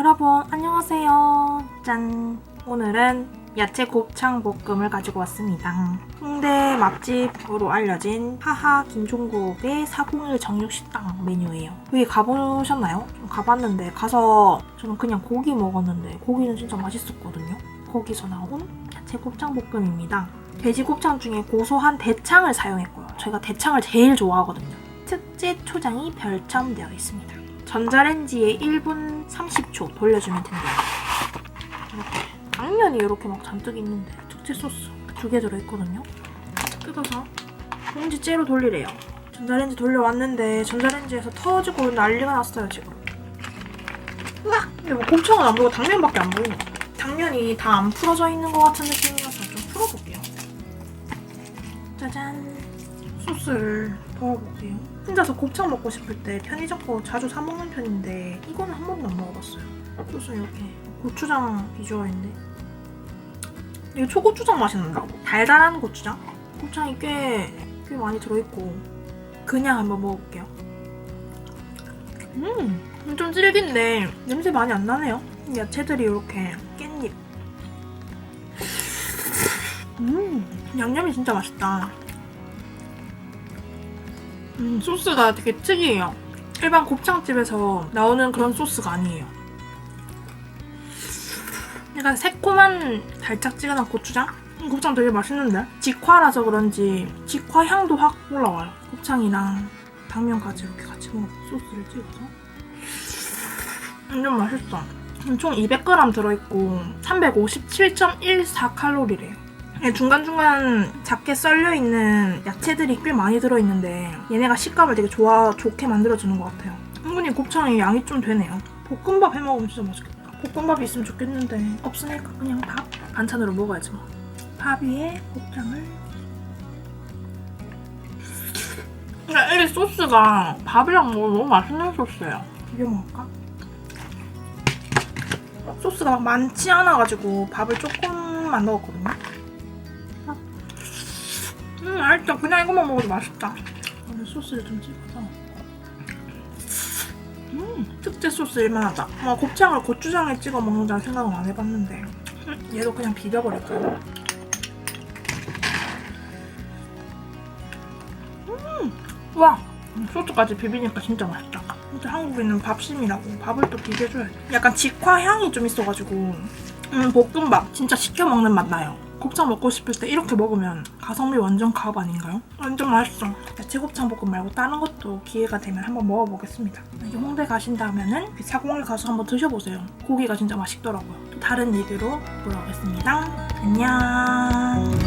여러분 안녕하세요. 짠. 오늘은 야채 곱창 볶음을 가지고 왔습니다. 홍대 맛집으로 알려진 하하 김종국의 401 정육식당 메뉴예요. 여기 가보셨나요? 좀 가봤는데 가서 저는 그냥 고기 먹었는데 고기는 진짜 맛있었거든요. 거기서 나온 야채 곱창 볶음입니다. 돼지 곱창 중에 고소한 대창을 사용했고요. 저희가 대창을 제일 좋아하거든요. 특제 초장이 별첨되어 있습니다. 전자레인지에 1분 30초 돌려주면 된대요. 이렇게 당면이 이렇게 막 잔뜩 있는데 특제 소스 두 개 들어있거든요. 뜯어서 봉지째로 돌리래요. 전자레인지 돌려왔는데 전자레인지에서 터지고 난리가 났어요 지금. 으악! 근데 뭐 곱창은 안 보이고 당면밖에 안 보이네. 당면이 다 안 풀어져 있는 것 같은 느낌이어서 좀 풀어볼게요. 짜잔. 소스를 부어볼게요. 혼자서 곱창 먹고 싶을 때 편의점 거 자주 사 먹는 편인데 이거는 한 번도 안 먹어봤어요. 소스 이렇게 고추장 비주얼인데 이게 초고추장 맛이 난다고. 달달한 고추장. 곱창이 꽤, 꽤 많이 들어있고 그냥 한번 먹어볼게요. 음, 좀 질긴데 냄새 많이 안 나네요. 야채들이 이렇게 깻잎. 음, 양념이 진짜 맛있다. 음, 소스가 되게 특이해요. 일반 곱창집에서 나오는 그런 소스가 아니에요. 약간 새콤한 달짝지근한 고추장? 음, 곱창 되게 맛있는데? 직화라서 그런지 직화 향도 확 올라와요. 곱창이랑 당면까지 이렇게 같이 먹어 소스를 찍어서. 완전 맛있어. 음, 총 200g 들어있고 357.14칼로리래요. 예, 중간중간 작게 썰려 있는 야채들이 꽤 많이 들어있는데 얘네가 식감을 되게 좋아, 좋게 만들어주는 것 같아요. 은근히 곱창이 양이 좀 되네요. 볶음밥 해 먹으면 진짜 맛있겠다. 볶음밥이 있으면 좋겠는데 없으니까 그냥 밥 반찬으로 먹어야지 뭐. 밥 위에 곱창을 근데 이 소스가 밥이랑 먹으면 너무 맛있는 소스예요. 비벼 먹을까? 소스가 막 많지 않아가지고 밥을 조금만 넣었거든요. 음, 맛있다. 그냥 이것만 먹어도 맛있다. 오늘 소스를 좀 찍어서. 음, 특제 소스 일만하다. 어, 곱창을 고추장에 찍어 먹는다는 생각은 안 해봤는데. 음, 얘도 그냥 비벼버릴까요? 음, 와! 음, 소스까지 비비니까 진짜 맛있다. 진짜 한국에는 밥심이라고 밥을 또 비벼줘야 돼. 약간 직화 향이 좀 있어가지고 음, 볶음밥 진짜 시켜 먹는 맛 나요. 곱창 먹고 싶을 때 이렇게 먹으면 가성비 완전 갑 아닌가요? 완전 맛있어. 야채 곱창 볶음 말고 다른 것도 기회가 되면 한번 먹어보겠습니다. 이제 홍대 가신다면은 그 사공을 가서 한번 드셔보세요. 고기가 진짜 맛있더라고요. 또 다른 리뷰로 돌아오겠습니다. 안녕.